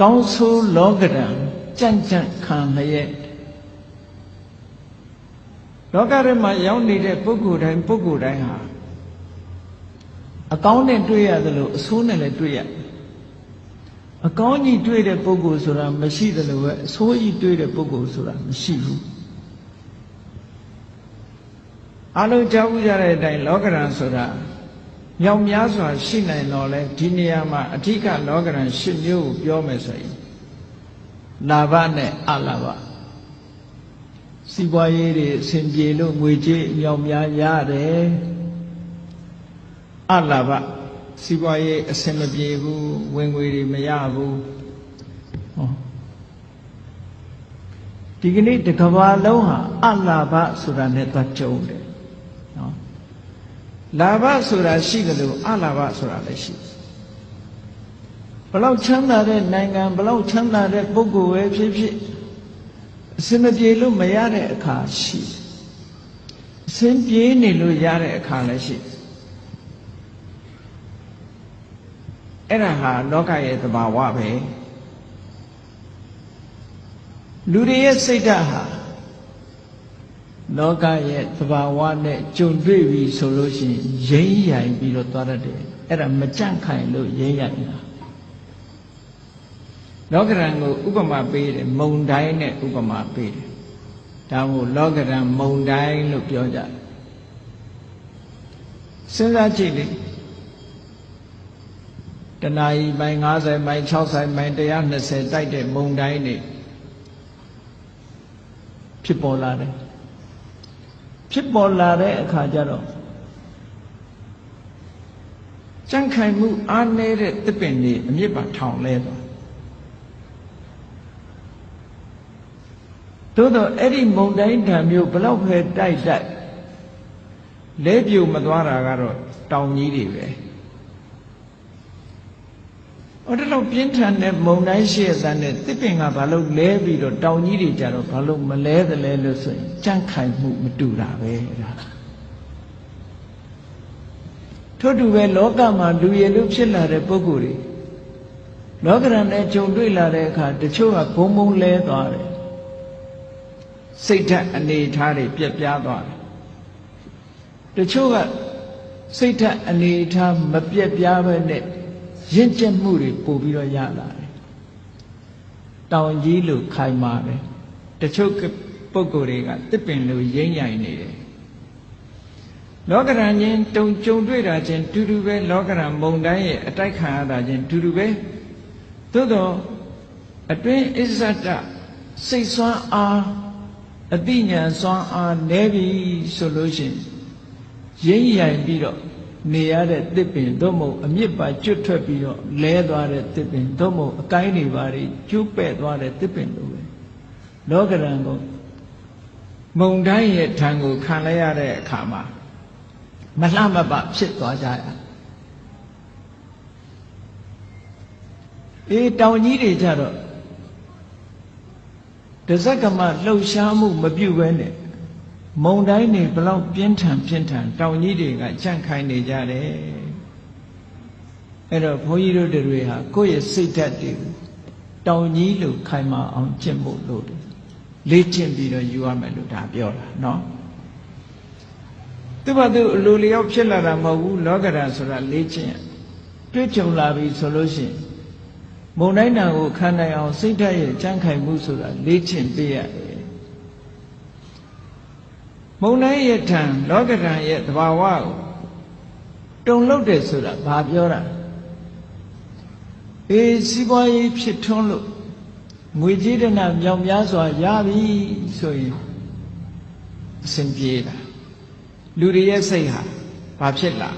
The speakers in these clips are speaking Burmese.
ကောင်းဆိုးလောကရန်ကြံ့ကြံ့ခံလျက်လောကထဲမှာရောက်နေတဲ့ပုဂ္ဂိုလ်တိုင်းပုဂ္ဂိုလ်တိုင်းဟာအကောင်းနဲ့တွေ့ရသလိုအဆိုးနဲ့လည်းတွေ့ရတယ်အကောင်းကြီးတွေ့တဲ့ပုဂ္ဂိုလ်ဆိုတာမရှိသလိုပဲအဆိုးကြီးတွေ့တဲ့ပုဂ္ဂိုလ်ဆိုတာမရှိဘူးအလုံးကြောက်ကြတဲ့အတိုင်းလောကရန်ဆိုတာ မြောင်များစွာရှိနိုင်တော့လဲဒီနေရာမှာအဓိကလောကရန်၈မျိုးကိုပြောမယ်ဆိုရင်လာဘနဲ့အလာဘစီးပွားရေးတွေအဆင်ပြေလို့ငွေကြေးမြောင်များရတယ်အလာဘစီးပွားရေးအဆင်မပြေဘူးဝင်ငွေတွေမရဘူးဟောဒီကနေ့တစ်ကဘာလုံးဟာအလာဘဆိုတာနဲ့သွားကြုံတယ်နော် လာဘဆိုတာရှိတယ်လို့အလာဘဆိုတာလည်းရှိတယ်ဘလောက်ချမ်းသာတဲ့နိုင်ငံဘလောက်ချမ်းသာတဲ့ပုဂ္ဂိုလ်ပဲဖြစ်ဖြစ်အစင်မပြေလို့မရတဲ့အခါရှိအစင်ပြေနေလို့ရတဲ့အခါလည်းရှိအဲ့ဒါဟာလောကရဲ့သဘာဝပဲလူတွေရဲ့စိတ်ဓာတ်ဟာ လောကရဲ့သဘာဝနဲ့ကြုံတွေ့ပြီဆိုလို့ရှိရင်ရိမ့်ရိုင်ပြီးတော့သွားတတ်တယ်အဲ့ဒါမကြန့်ခိုင်လို့ရိမ့်ရိုင်တာလောကရန်ကိုဥပမာပေးတယ်မုံတိုင်းနဲ့ဥပမာပေးတယ်ဒါမို့လောကရန်မုံတိုင်းလို့ပြောကြတယ်စဉ်းစားကြည့်လေတဏှာကြီးပိုင်း90ပိုင်း60ပိုင်း120တိုက်တဲ့မုံတိုင်းနေဖြစ်ပေါ်လာတယ် ဖြစ်ပေါ်လာတဲ့အခါကျတော့ကြန့်ခိုင်မှုအားနည်းတဲ့တစ်ပင်တွေအမြင့်ပါထောင်လဲသွားသို့တော့အဲ့ဒီမုံတိုင်းဓာမျိုးဘလောက်ပဲတိုက်တိုက်လဲပြိုမသွားတာကတော့တောင်ကြီးတွေပဲ အဲ့ဒါတော့ပြင်းထန်တဲ့မုံတိုင်းရှိရတဲ့တစ်ပင်ကဘာလို့လဲပြီးတော့တောင်ကြီးတွေကြတော့ဘာလို့မလဲသလဲလို့ဆိုရင်ကြန့်ခိုင်မှုမတူတာပဲဒါထို့တူပဲလောကမှာလူရည်လို့ဖြစ်လာတဲ့ပုဂ္ဂိုလ်တွေလောကရန်နဲ့ကြုံတွေ့လာတဲ့အခါတချို့ကဘုံဘုံလဲသွားတယ်စိတ်ဓာတ်အနေထားတွေပြက်ပြားသွားတယ်တချို့ကစိတ်ဓာတ်အနေထားမပြက်ပြားပဲနဲ့ ရင့်ကျက်မှုတွေပို့ပြီးတော့ရလာတယ်တောင်ကြီးလို့ခိုင်မာတယ်တချို့ပုဂ္ဂိုလ်တွေကတစ်ပင်လို့ရင်းရိုင်နေတယ်လောကရန်ချင်းတုံကြုံတွေ့တာချင်းတူတူပဲလောကရန်မုံတိုင်းရဲ့အတိုက်ခံရတာချင်းတူတူပဲသို့တော့အတွင်းအစ္ဆဒစိတ်ဆွမ်းအားအတိညာစွမ်းအားနည်းပြီဆိုလို့ရှိရင်ရင်းရိုင်ပြီးတော့ နေရတဲ့တစ်ပင်သို့မဟုတ်အမြစ်ပါကျွတ်ထွက်ပြီးတော့လဲသွားတဲ့တစ်ပင်သို့မဟုတ်အကိုင်းတွေပါတွေကျိုးပဲ့သွားတဲ့တစ်ပင်လိုပဲလောကရန်ကိုမုံတိုင်းရဲ့ထံကိုခံလိုက်ရတဲ့အခါမှာမလှမပဖြစ်သွားကြရအေးတောင်ကြီးတွေကြတော့တဇက်ကမလှုပ်ရှားမှုမပြုတ်ပဲနဲ့ မုံတိုင်းနေဘလောက်ပြင်းထန်ပြင်းထန်တောင်ကြီးတွေကကြန့်ခိုင်းနေကြတယ်အဲ့တော့ဘုန်းကြီးတို့တွေဟာကိုယ့်ရဲ့စိတ်ဓာတ်တွေကိုတောင်ကြီးလို့ခိုင်မာအောင်ကျင့်ဖို့လို့လေ့ကျင့်ပြီးတော့ယူရမယ်လို့ဒါပြောတာเนาะသူ့ဘာသူအလိုလျောက်ဖြစ်လာတာမဟုတ်ဘူးလောကဓာတ်ဆိုတာလေ့ကျင့်တွေ့ကြုံလာပြီဆိုလို့ရှိရင်မုံတိုင်းတန်ကိုခံနိုင်အောင်စိတ်ဓာတ်ရဲ့ကြံ့ခိုင်မှုဆိုတာလေ့ကျင့်ပေးရတယ် မုံတိုင်းရဲ့ထံလောကဓာတ်ရဲ့သဘာဝကိုတုံလုတ်တယ်ဆိုတာဘာပြောတာအေးစီးပွားရေးဖြစ်ထွန်းလို့ငွေကြေးဒနာမြောင်များစွာရပြီဆိုရင်အစဉ်ပြေတာလူတွေရဲ့စိတ်ဟာဘာဖြစ်လာ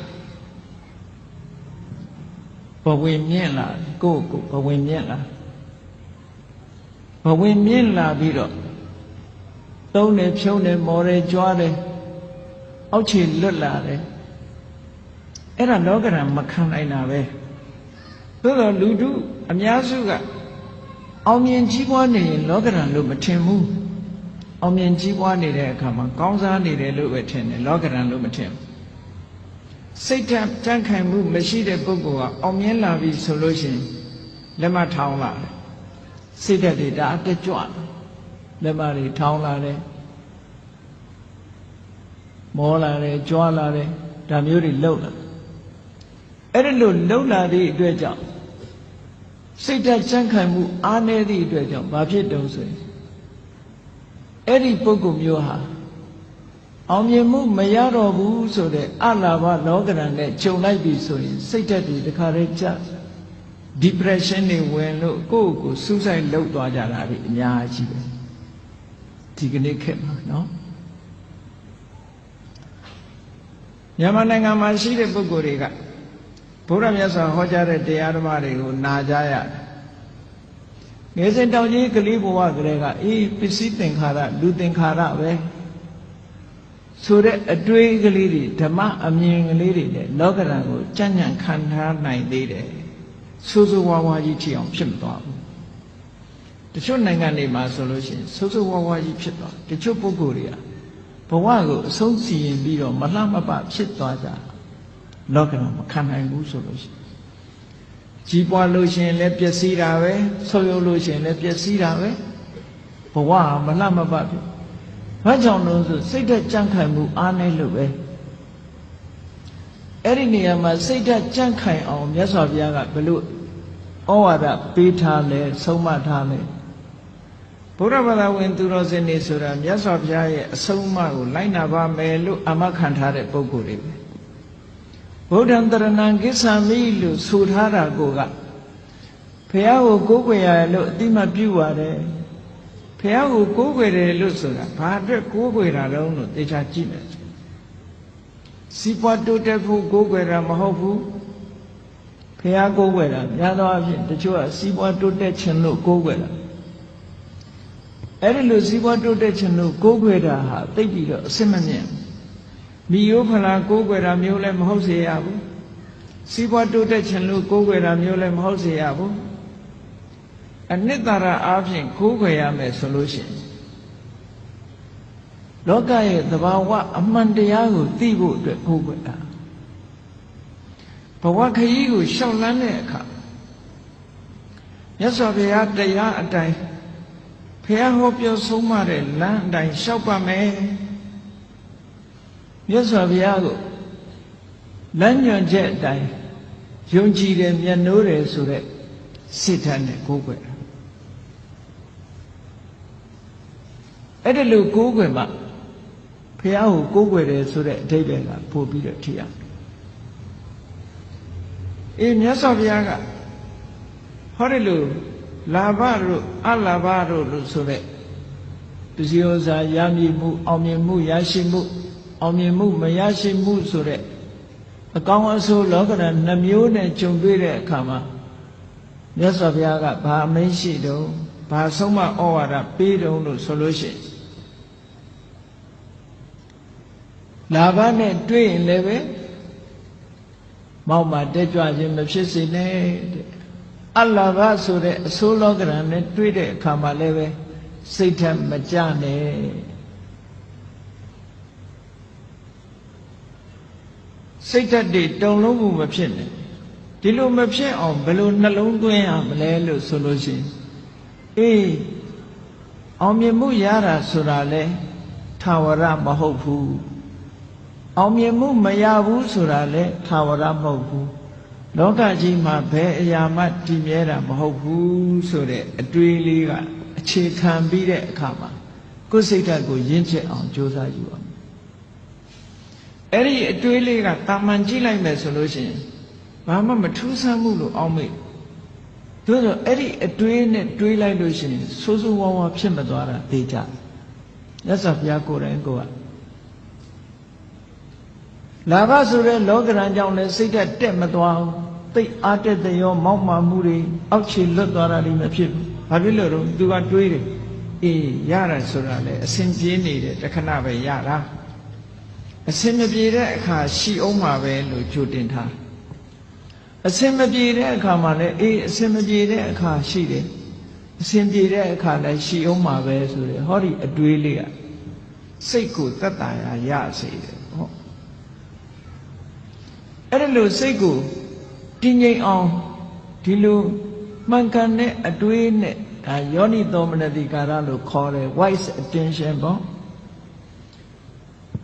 ဘဝင်မြင့်လာကိုယ့်ကိုဘဝင်မြင့်လာဘဝင်မြင့်လာပြီးတော့ သုံးတယ်ဖြုံးတယ်မော်တယ်ကြွားတယ်အောက်ခြေလွတ်လာတယ်အဲ့ဒါလောကရန်မခံနိုင်တာပဲသို့တော့လူတို့အများစုကအောင်မြင်ကြီးပွားနေရင်လောကရန်လို့မထင်ဘူးအောင်မြင်ကြီးပွားနေတဲ့အခါမှာကောင်းစားနေတယ်လို့ပဲထင်တယ်လောကရန်လို့မထင်ဘူးစိတ်ဓာတ်တန့်ခိုင်မှုမရှိတဲ့ပုဂ္ဂိုလ်ကအောင်မြင်လာပြီဆိုလို့ရှိရင်လက်မထောင်လာတယ်စိတ်ဓာတ်တွေဒါအတက်ကြွတယ် လက်မတွေထောင်းလာတယ်မောလာတယ်ကြွားလာတယ်ဒါမျိုးတွေလှုပ်လာအဲ့ဒီလိုလှုပ်လာသည့်အတွက်ကြောင့်စိတ်ဓာတ်စံခိုင်မှုအားနည်းသည့်အတွက်ကြောင့်ဘာဖြစ်တုံးဆိုရင်အဲ့ဒီပုဂ္ဂိုလ်မျိုးဟာအောင်မြင်မှုမရတော့ဘူးဆိုတဲ့အလာဘလောကရန်နဲ့ခြုံလိုက်ပြီဆိုရင်စိတ်ဓာတ်တွေတခါတည်းကျ depression တွေဝင်လို့ကိုယ့်ကိုယ်စူးစိုက်လောက်သွားကြတာတွေအများကြီးပဲ ဒီကနေ့ခေတ်မှာနော်မြန်မာနိုင်ငံမှာရှိတဲ့ပုဂ္ဂိုလ်တွေကဘုရားမြတ်စွာဟောကြားတဲ့တရားဓမ္မတွေကိုနာကြရတယ်ငယ်စဉ်တောင်ကြီးကလေးဘဝကလေးကအေးပစ္စည်းသင်္ခါရလူသင်္ခါရပဲဆိုတဲ့အတွေးကလေးတွေဓမ္မအမြင်ကလေးတွေနဲ့လောကဓာတ်ကိုကြံ့ကြံ့ခံထားနိုင်သေးတယ်ဆိုးဆိုးဝါးဝါးကြီးဖြစ်အောင်ဖြစ်မသွားဘူး တချို့နိုင်ငံတွေမှာဆိုလို့ရှိရင်ဆိုးဆိုးဝါးဝါးကြီးဖြစ်သွားတချို့ပုဂ္ဂိုလ်တွေကဘဝကိုအဆုံးစီရင်ပြီးတော့မလှမပဖြစ်သွားကြလောကဓာတ်မခံနိုင်ဘူးဆိုလို့ရှိရင်ကြီးပွားလို့ရှိရင်လည်းပျက်စီးတာပဲဆုပ်ယုပ်လို့ရှိရင်လည်းပျက်စီးတာပဲဘဝကမလှမပဖြစ်ဘာကြောင့်လို့ဆိုစိတ်ဓာတ်ကြံ့ခိုင်မှုအားနည်းလို့ပဲအဲ့ဒီနေရာမှာစိတ်ဓာတ်ကြံ့ခိုင်အောင်မြတ်စွာဘုရားကဘလို့ဩဝါဒပေးထားလဲဆုံးမထားလဲ ဘုရားဘာသာဝင်သူတော်စင်တွေဆိုတာမြတ်စွာဘုရားရဲ့အဆုံးအမကိုလိုက်နာပါမယ်လို့အာမခံထားတဲ့ပုဂ္ဂိုလ်တွေပဲဗုဒ္ဓံတရဏံကိစ္ဆာမိလို့ဆိုထားတာကိုကဘုရားကိုကိုးကွယ်ရတယ်လို့အတိမပြုပါတယ်ဘုရားကိုကိုးကွယ်တယ်လို့ဆိုတာဘာအတွက်ကိုးကွယ်တာတုံးလို့သေချာကြည့်မယ်စီးပွားတိုးတက်ဖို့ကိုးကွယ်တာမဟုတ်ဘူးဘုရားကိုးကွယ်တာများသောအားဖြင့်တချို့ကစီးပွားတိုးတက်ခြင်းလို့ကိုးကွယ်တာ အဲ့ဒီလိုစီးပွားတိုးတက်ခြင်းလို့ကိုးကွယ်တာဟာသိပြီးတော့အစစ်မမြင်မိယိုးဖလားကိုးကွယ်တာမျိုးလည်းမဟုတ်စေရဘူးစီးပွားတိုးတက်ခြင်းလို့ကိုးကွယ်တာမျိုးလည်းမဟုတ်စေရဘူးအနှစ်သာရအားဖြင့်ကိုးကွယ်ရမယ်ဆိုလို့ရှိရင်လောကရဲ့သဘာဝအမှန်တရားကိုသိဖို့အတွက်ကိုးကွယ်တာဘဝခရီးကိုရှောက်လန်းတဲ့အခါမြတ်စွာဘုရားတရားအတိုင်း ဘုရားဟောပြောဆုံးမတဲ့လမ်းအတိုင်းရှောက်ပါမယ်မြတ်စွာဘုရားကိုလမ်းညွှန်ချက်အတိုင်းယုံကြည်တယ်မျက်နှိုးတယ်ဆိုတဲ့စိတ်ဓာတ်နဲ့ကိုးကွယ်တာအဲ့ဒီလိုကိုးကွယ်မှဘုရားကိုကိုးကွယ်တယ်ဆိုတဲ့အဓိပ္ပာယ်ကပို့ပြီးတော့ထည့်ရအေးမြတ်စွာဘုရားကဟောတယ်လို့ လာဘတို့အလာဘတို့လို့ဆိုတဲ့ပစ္စည်းဥစ္စာရမည်မှုအောင်မြင်မှုရရှိမှုအောင်မြင်မှုမရရှိမှုဆိုတဲ့အကောင်းအဆိုးလောကဓာတ်နှမျိုးနဲ့ကြုံတွေ့တဲ့အခါမှာမြတ်စွာဘုရားကဘာအမိန့်ရှိတုံးဘာဆုံးမဩဝါဒပေးတုံးလို့ဆိုလို့ရှိရင်လာဘနဲ့တွေ့ရင်လည်းပဲမောက်မှတက်ကြွခြင်းမဖြစ်စေနဲ့တဲ့ အလာဘဆိုတဲ့အဆိုးလောကရန်နဲ့တွေ့တဲ့အခါမှာလည်းပဲစိတ်ထမကြနဲ့စိတ်ဓာတ်တွေတုံလုံးမှုမဖြစ်နဲ့ဒီလိုမဖြစ်အောင်ဘယ်လိုနှလုံးသွင်းရမလဲလို့ဆိုလို့ရှိရင်အေးအောင်မြင်မှုရတာဆိုတာလဲထာဝရမဟုတ်ဘူးအောင်မြင်မှုမရဘူးဆိုတာလဲထာဝရမဟုတ်ဘူး လောကကြီးမှာဘယ်အရာမှတည်မြဲတာမဟုတ်ဘူးဆိုတဲ့အတွေးလေးကအခြေခံပြီးတဲ့အခါမှာကိုယ်စိတ်ဓာတ်ကိုရင့်ကျက်အောင်ကြိုးစားယူအောင်အဲ့ဒီအတွေးလေးကတာမန်ကြည့်လိုက်မယ်ဆိုလို့ရှိရင်ဘာမှမထူးဆန်းမှုလို့အောက်မေ့သို့သောအဲ့ဒီအတွေးနဲ့တွေးလိုက်လို့ရှိရင်ဆိုးဆိုးဝါးဝါဖြစ်မသွားတာသိကြမြတ်စွာဘုရားကိုယ်တိုင်ကိုယ်ကလာဘဆိုတဲ့လောကရန်ကြောင့်လည်းစိတ်ဓာတ်တက်မသွားဘူး သိအားတက်တဲ့ရော မောက်မာမှုတွေအောက်ခြေလွတ်သွားတာလည်းမဖြစ်ဘူးဘာဖြစ်လို့တော့သူကတွေးတယ်အေးရတာဆိုတာလေအစဉ်ပြေးနေတဲ့တခဏပဲရတာအစဉ်မပြေတဲ့အခါရှိအောင်မှာပဲလို့ကြိုတင်ထားအစဉ်မပြေတဲ့အခါမှာလည်းအေးအစဉ်မပြေတဲ့အခါရှိတယ်အစဉ်ပြေတဲ့အခါလည်းရှိအောင်မှာပဲဆိုရယ်ဟောဒီအတွေးလေးကစိတ်ကိုတတ်တာရရစေတယ်ဟောအဲ့ဒါလို့စိတ်ကို တည်ငြိမ်အောင်ဒီလိုမှန်ကန်တဲ့အတွေးနဲ့ဒါယောနိသောမနတိကာရလို့ခေါ်တယ် wise attention ပေါ့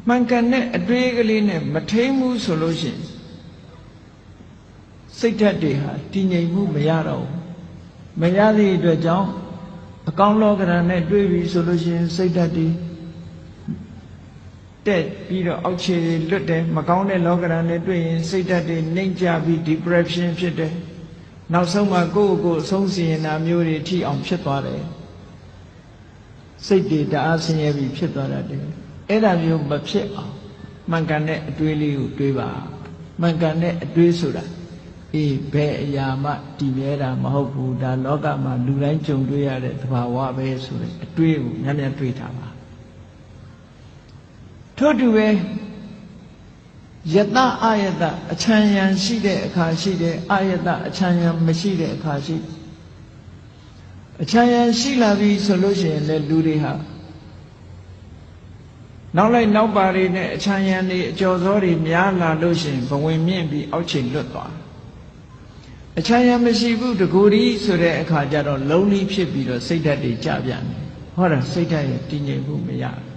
မှန်ကန်တဲ့အတွေးကလေးနဲ့မထိန်ဘူးဆိုလို့ရှိရင်စိတ်ဓာတ်တွေဟာတည်ငြိမ်မှုမရတော့ဘူးမရသည့်အတွက်ကြောင့်အကောင်းလောကရန်နဲ့တွေးပြီးဆိုလို့ရှိရင်စိတ်ဓာတ်တွေ တက်ပြီးတော့အောက်ခြေတွေလွတ်တယ်မကောင်းတဲ့လောကရန်နဲ့တွေ့ရင်စိတ်ဓာတ်တွေနှိမ့်ကြပြီး depression ဖြစ်တယ်နောက်ဆုံးမှကိုယ့်ကိုယ်အဆုံးစီရင်တာမျိုးတွေထိအောင်ဖြစ်သွားတယ်စိတ်တွေတအားဆင်းရဲပြီးဖြစ်သွားတတ်တယ်အဲ့ဒါမျိုးမဖြစ်အောင်မှန်ကန်တဲ့အတွေးလေးကိုတွေးပါမှန်ကန်တဲ့အတွေးဆိုတာအေးဘယ်အရာမှတည်မြဲတာမဟုတ်ဘူးဒါလောကမှာလူတိုင်းကြုံတွေ့ရတဲ့သဘာဝပဲဆိုတဲ့အတွေးကိုညံ့ညံ့တွေးထားပါ ထို့တူပဲယတအာယတအချမ်းယံရှိတဲ့အခါရှိတယ်အာယတအချမ်းယံမရှိတဲ့အခါရှိအချမ်းယံရှိလာပြီဆိုလို့ရှိရင်လည်းလူတွေဟာနောက်လိုက်နောက်ပါတွေနဲ့အချမ်းယံတွေအကျော်စောတွေများလာလို့ရှိရင်ဘဝင်မြင့်ပြီးအောက်ချိန်လွတ်သွားအချမ်းယံမရှိဘူးတကူဒီဆိုတဲ့အခါကျတော့လုံးလီဖြစ်ပြီးတော့စိတ်ဓာတ်တွေကြပြန်တယ်ဟောတာစိတ်ဓာတ်ရဲ့တည်ငြိမ်မှုမရဘူး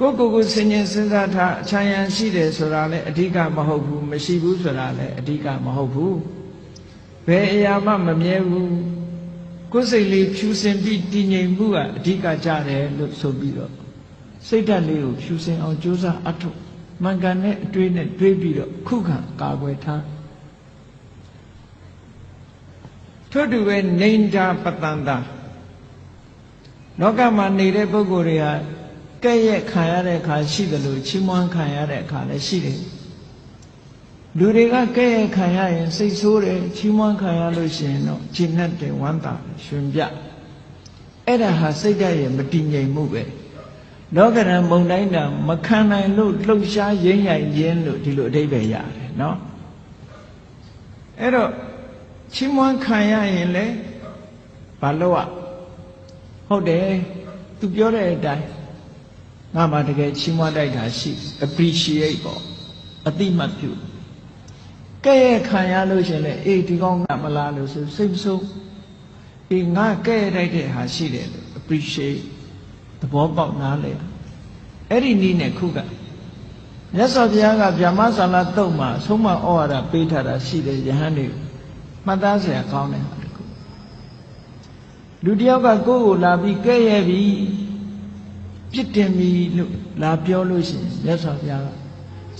ကိုကိုကိုစဉ်းကျင်စဉ်းစားထားအချမ်းယံရှိတယ်ဆိုတာလည်းအဓိကမဟုတ်ဘူးမရှိဘူးဆိုတာလည်းအဓိကမဟုတ်ဘူးဘယ်အရာမှမမြဲဘူးကိုယ်စိတ်လေးဖြူစင်ပြီးတည်ငြိမ်မှုကအဓိကကြတယ်လို့ဆိုပြီးတော့စိတ်ဓာတ်လေးကိုဖြူစင်အောင်ကြိုးစားအထုတ်မှန်ကန်တဲ့အတွေးနဲ့တွေးပြီးတော့ခုခံကာကွယ်ထားထို့တူပဲနေန္ဒပတန္တာလောကမှာနေတဲ့ပုဂ္ဂိုလ်တွေဟာ ကဲ့ရဲ့ခံရတဲ့အခါရှိတယ်လို့ချီးမွမ်းခံရတဲ့အခါလည်းရှိတယ်လူတွေကကဲ့ရဲ့ခံရရင်စိတ်ဆိုးတယ်ချီးမွမ်းခံရလို့ရှိရင်တော့ဂျင်းနဲ့တယ်ဝမ်းသာရှင်ပြအဲ့ဒါဟာစိတ်ဓာတ်ရဲ့မတည်ငြိမ်မှုပဲလောကရန်မုံတိုင်းတာမခံနိုင်လို့လှုပ်ရှားရင်းရိုင်ခြင်းလို့ဒီလိုအဓိပ္ပာယ်ရတယ်နော်အဲ့တော့ချီးမွမ်းခံရရင်လေဘာလို့อ่ะဟုတ်တယ်သူပြောတဲ့အတိုင်း ငါမှတကယ်ချီးမွမ်းတိုက်တာရှိ appreciate ပေါ့အတိမတ်ပြုကဲ့ရဲ့ခံရလို့ရှင်လေအေးဒီကောင်းကမလားလို့ဆိုစိတ်မဆိုးအေးငါကဲ့ရဲ့တိုက်တဲ့ဟာရှိတယ်လို့ appreciate သဘောပေါက်နားလေအဲ့ဒီနည်းနဲ့ခုကမြတ်စွာဘုရားကဗျာမဆာလာတုတ်မှာဆုံးမဩဝါဒပေးထားတာရှိတယ်ယဟန်တွေမှတ်သားစရာကောင်းတဲ့ဟာတခုလူတယောက်ကကိုယ့်ကိုလာပြီးကဲ့ရဲ့ပြီ ပြစ်တင်ပြီလို့လာပြောလို့ရှိရင်မြတ်စွာဘုရားက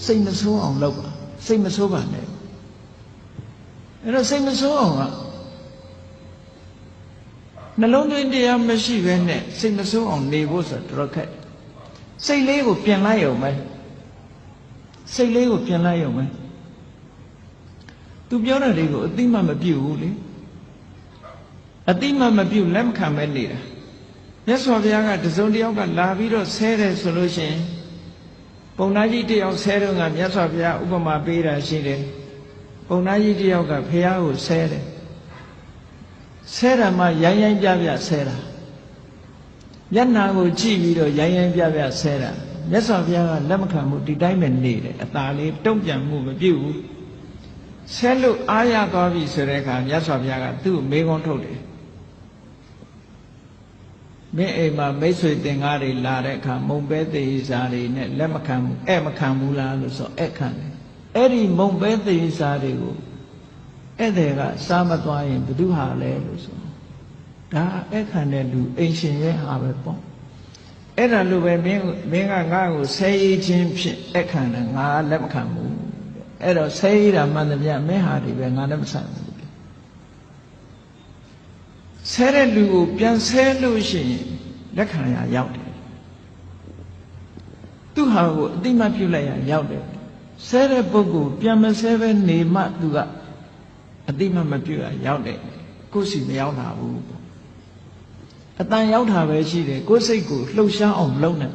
စိတ်မဆိုးအောင်လုပ်ပါစိတ်မဆိုးပါနဲ့အဲ့တော့စိတ်မဆိုးအောင်ကနှလုံးသွင်းတရားမရှိဘဲနဲ့စိတ်မဆိုးအောင်နေဖို့ဆိုတော့တော်ခက်စိတ်လေးကိုပြင်လိုက်ရုံပဲစိတ်လေးကိုပြင်လိုက်ရုံပဲသူပြောတဲ့လေးကိုအတိမမပြုတ်ဘူးလေအတိမမပြုတ်လက်မခံပဲနေတာ မြတ်စွာဘုရားကတစုံတယောက်ကလာပြီးတော့ဆဲတယ်ဆိုလို့ရှိရင်ပုံနာကြီးတယောက်ဆဲတော့ကမြတ်စွာဘုရားဥပမာပေးတာရှိတယ်ပုံနာကြီးတယောက်ကဖះကိုဆဲတယ်ဆဲတာမှရိုင်းရိုင်းပြပြဆဲတာမျက်နာကိုကြည့်ပြီးတော့ရိုင်းရိုင်းပြပြဆဲတာမြတ်စွာဘုရားကလက်မခံဘူးဒီတိုင်းပဲနေတယ်အตาလေးတုံ့ပြန်မှုမပြုတ်ဘူးဆဲလို့အားရသွားပြီဆိုတဲ့အခါမြတ်စွာဘုရားကသူ့ကိုမေးခွန်းထုတ်တယ် မင်းအိမ်မှာမိတ်ဆွေတင်ကားတွေလာတဲ့အခါမုံပဲသေးစားတွေနဲ့လက်မခံဘူးအဲ့မခံဘူးလားလို့ဆိုအဲ့ခံတယ်အဲ့ဒီမုံပဲသေးစားတွေကိုဧည့်သည်ကစားမသွားရင်ဘု து ဟာလဲလို့ဆိုဒါအဲ့ခံတဲ့လူအိမ်ရှင်ရဲ့ဟာပဲပေါ့အဲ့ဒါလိုပဲမင်းမင်းကငါ့ကိုဆဲရေးခြင်းဖြင့်အဲ့ခံတယ်ငါလက်မခံဘူးအဲ့တော့ဆဲရေးတာမှန်တယ်ဗျမင်းဟာဒီပဲငါလည်းမဆိုင်ဘူး ဆဲတဲ့လူကိုပြန်ဆဲလို့ရှိရင်လက်ခံရရောက်တယ်သူဟာကိုအတိမတ်ပြုတ်လိုက်ရရောက်တယ်ဆဲတဲ့ပုဂ္ဂိုလ်ပြန်မဆဲပဲနေမှသူကအတိမတ်မပြုတ်ရရောက်တယ်ကိုယ်စီမရောက်တာဘူးအတန်ရောက်တာပဲရှိတယ်ကိုယ်စိတ်ကိုလှုပ်ရှားအောင်လုပ်နေ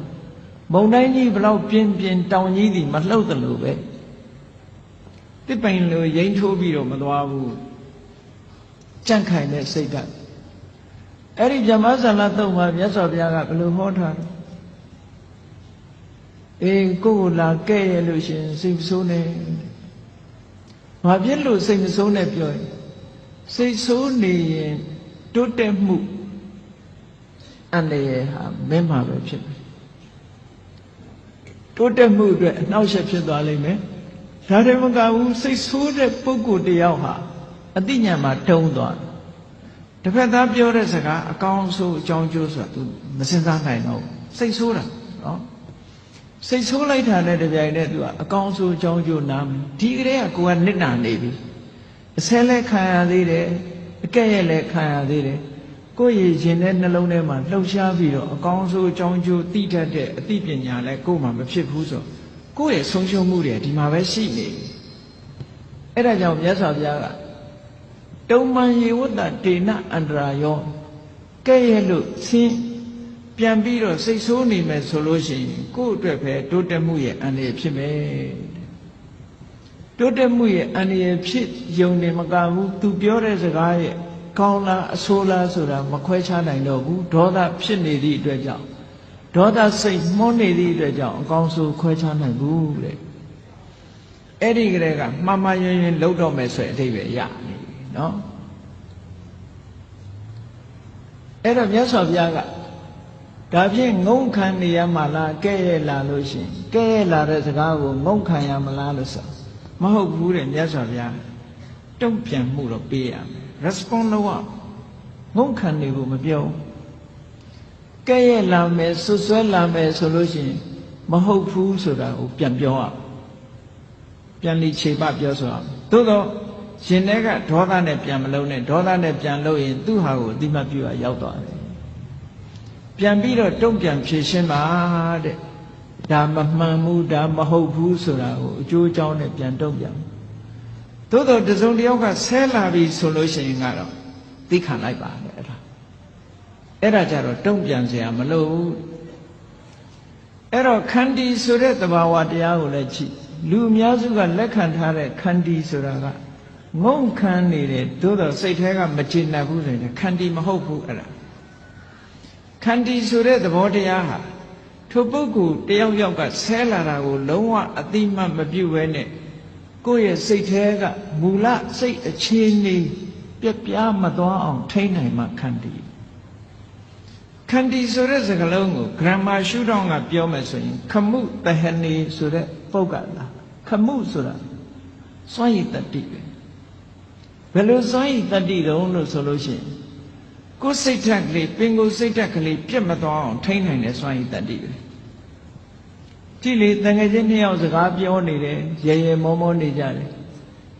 မုံတိုင်းကြီးဘလောက်ပြင်းပြင်းတောင်ကြီးသည်မလှုပ်တယ်လို့ပဲတစ်ပိုင်လိုရိမ့်ထိုးပြီးတော့မသွားဘူးကြန့်ခိုင်တဲ့စိတ်က အဲ့ဒီဗြဟ္မဇာလတုံမှာမြတ်စွာဘုရားကဘယ်လိုဟောထားလဲအေးကိုယ်ကိုလာကဲ့ရလို့ရှင်စိတ်ဆိုးနေဘာဖြစ်လို့စိတ်မဆိုးနဲ့ပြောရင်စိတ်ဆိုးနေရင်တိုးတက်မှုအန္တရာယ်ဟာမင်းမှာပဲဖြစ်တယ်တိုးတက်မှုအတွက်အနှောက်အယှက်ဖြစ်သွားလိမ့်မယ်ဒါတွေမကဘူးစိတ်ဆိုးတဲ့ပုဂ္ဂိုလ်တစ်ယောက်ဟာအသိဉာဏ်မှာတုံးသွားတယ် တစ်ဖက်သားပြောတဲ့စကားအကောင်းဆုံးအကြောင်းကျိုးဆိုတာ तू မစင်စားနိုင်တော့ဘူးစိတ်ဆိုးတာနော်စိတ်ဆိုးလိုက်တာနဲ့တပြိုင်တည်း तू ကအကောင်းဆုံးအကြောင်းကျိုးနားမယ်ဒီကလေးကကိုယ်ကနစ်နာနေပြီအဆဲလဲခံရသေးတယ်အကဲ့ရဲ့လဲခံရသေးတယ်ကိုယ့်ရည်ရှင်တဲ့နှလုံးထဲမှာလှုပ်ရှားပြီးတော့အကောင်းဆုံးအကြောင်းကျိုးသိတတ်တဲ့အသိပညာလဲကိုယ်မှမဖြစ်ဘူးဆိုကိုယ့်ရဲ့ဆုံးရှုံးမှုတွေဒီမှာပဲရှိနေပြီအဲ့ဒါကြောင့်မြတ်စွာဘုရားက တုံမန်ယေဝတ္တဒေနအန္တရာယောကဲ့ရဲ့လို့ဆင်းပြန်ပြီးတော့စိတ်ဆိုးနေမယ်ဆိုလို့ရှိရင်ကိုယ့်အတွက်ပဲတိုးတက်မှုရဲ့အန္တရာယ်ဖြစ်မယ်တိုးတက်မှုရဲ့အန္တရာယ်ဖြစ်ယုံနေမကဘူးသူပြောတဲ့စကားရဲ့ကောင်းလားအဆိုးလားဆိုတာမခွဲခြားနိုင်တော့ဘူးဒေါသဖြစ်နေသည့်အတွက်ကြောင့်ဒေါသစိတ်မှုန်းနေသည့်အတွက်ကြောင့်အကောင်းဆုံးခွဲခြားနိုင်ဘူးတဲ့အဲ့ဒီကလေးကမှန်မှန်ရင်ရင်လုံးတော့မယ်ဆိုရင်အထိပ္ပယ်ရနေပြီ နော်အဲ့တော့မြတ်စွာဘုရားကဒါဖြင့်ငုံခံနေရမှာလားကဲ့ရဲ့လာလို့ရှိရင်ကဲ့ရဲ့လာတဲ့စကားကိုငုံခံရမလားလို့ဆိုမဟုတ်ဘူးတဲ့မြတ်စွာဘုရားတုံ့ပြန်မှုတော့ပေးရမယ် respond လုပ်ရငုံခံနေဖို့မပြောကဲ့ရဲ့လာမယ်ဆွဆွဲလာမယ်ဆိုလို့ရှိရင်မဟုတ်ဘူးဆိုတာကိုပြန်ပြောရပြန်လိခြေပပြောဆိုရသို့တော့ ရှင်တဲ့ကဒေါသနဲ့ပြန်မလုံးနဲ့ဒေါသနဲ့ပြန်လို့ရင်သူ့ဟာကိုအတိမပြုရရောက်သွားတယ်ပြန်ပြီးတော့တုံ့ပြန်ဖြည့်ရှင်းပါတဲ့ဒါမမှန်ဘူးဒါမဟုတ်ဘူးဆိုတာကိုအကျိုးအကြောင်းနဲ့ပြန်တုံ့ပြန်သို့တော့တစုံတယောက်ကဆဲလာပြီဆိုလို့ရှိရင်ကတော့သိခံလိုက်ပါလေအဲ့ဒါအဲ့ဒါကြတော့တုံ့ပြန်စရာမလိုဘူးအဲ့တော့ခန္တီဆိုတဲ့သဘာဝတရားကိုလည်းကြည့်လူအများစုကလက်ခံထားတဲ့ခန္တီဆိုတာက ငုံခံနေတယ်သို့တော့စိတ်ထဲကမကျေနပ်ဘူးဆိုရင်ခန္တီမဟုတ်ဘူးအဲ့ဒါခန္တီဆိုတဲ့သဘောတရားဟာထိုပုဂ္ဂိုလ်တယောက်ယောက်ကဆဲလာတာကိုလုံးဝအတိမတ်မပြုတ်ဘဲနဲ့ကိုယ့်ရဲ့စိတ်ထဲကမူလစိတ်အခြေအနေပြက်ပြားမသွားအောင်ထိန်းနိုင်မှခန္တီခန္တီဆိုတဲ့စကားလုံးကို grammar ရှုထောင့်ကပြောမယ်ဆိုရင်ခမှုတဟနေဆိုတဲ့ပုဂ္ဂလာခမှုဆိုတာစွန့်ရည်တတိပဲ ဘယ်လိုစွန့်ရည်တတိတုံးလို့ဆိုလို့ရှိရင်ကိုယ်စိတ်ဓာတ်ကလေးပင်ကိုယ်စိတ်ဓာတ်ကလေးပြတ်မသွားအောင်ထိန်းနိုင်တဲ့စွမ်းရည်တတ္တိပဲကြည့်လေတန်ငယ်ချင်းနှစ်ယောက်စကားပြောနေတယ်ရေရေမောမောနေကြတယ်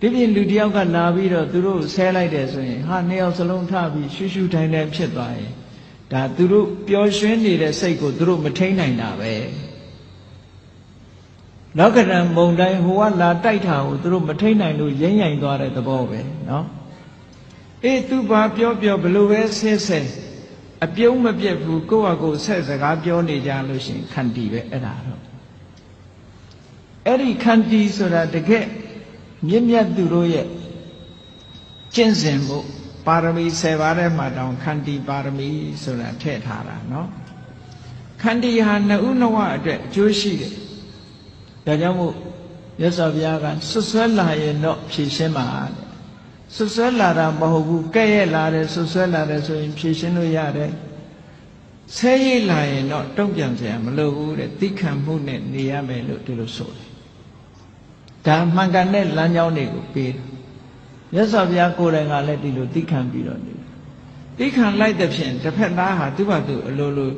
ဒီပြင်လူတစ်ယောက်ကလာပြီးတော့သူတို့ဆဲလိုက်တယ်ဆိုရင်ဟာနှစ်ယောက်စလုံးထပြီးရှူးရှူးထိုင်ထိုင်ဖြစ်သွားရင်ဒါသူတို့ပျော်ရွှင်နေတဲ့စိတ်ကိုသူတို့မထိန်းနိုင်တာပဲ နောက်ကနံမုံတိုင်းဟိုကလာတိုက်တာကိုသူတို့မထိတ်နိုင်လို့ရိမ့်ရိုင်သွားတဲ့သဘောပဲနော်အေးသူဘာပြောပြောဘလို့ပဲဆဲဆဲအပြုံးမပြက်ဘူးကိုယ့်ဟာကိုယ်ဆက်စကားပြောနေကြလို့ရှင်ခန္တီပဲအဲ့ဒါတော့အဲ့ဒီခန္တီဆိုတာတကယ်မြင့်မြတ်သူတို့ရဲ့ကျင့်စဉ်ဖို့ပါရမီ7ပါးထဲမှာတောင်ခန္တီပါရမီဆိုတာထည့်ထားတာနော်ခန္တီဟာနှုတ်နှဝအတွက်အကျိုးရှိတယ် ဒါကြောင့်မို့မြတ်စွာဘုရားကဆွဆွဲလာရင်တော့ဖြည့်ရှင်းပါတဲ့ဆွဆွဲလာတာမဟုတ်ဘူးကဲ့ရဲ့လာတယ်ဆွဆွဲလာတယ်ဆိုရင်ဖြည့်ရှင်းလို့ရတယ်ဆဲရိတ်လာရင်တော့တုံ့ပြန်စရာမလိုဘူးတဲ့သိခံမှုနဲ့နေရမယ်လို့ဒီလိုဆိုတယ်ဒါမှန်ကန်တဲ့လမ်းကြောင်းတွေကိုပေးတယ်မြတ်စွာဘုရားကိုယ်တိုင်ကလည်းဒီလိုသိခံပြီးတော့နေတယ်သိခံလိုက်တဲ့ဖြင့်တစ်ဖက်သားဟာသူ့ဘာသူအလိုလို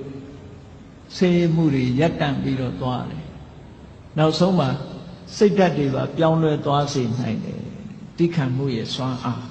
ဆေးမှုတွေရပ်တန့်ပြီးတော့သွားတယ် နောက်ဆုံးမှာစိတ်ဓာတ်တွေပါပြောင်းလဲသွားစေနိုင်တယ်တိခံမှုရဲ့စွမ်းအား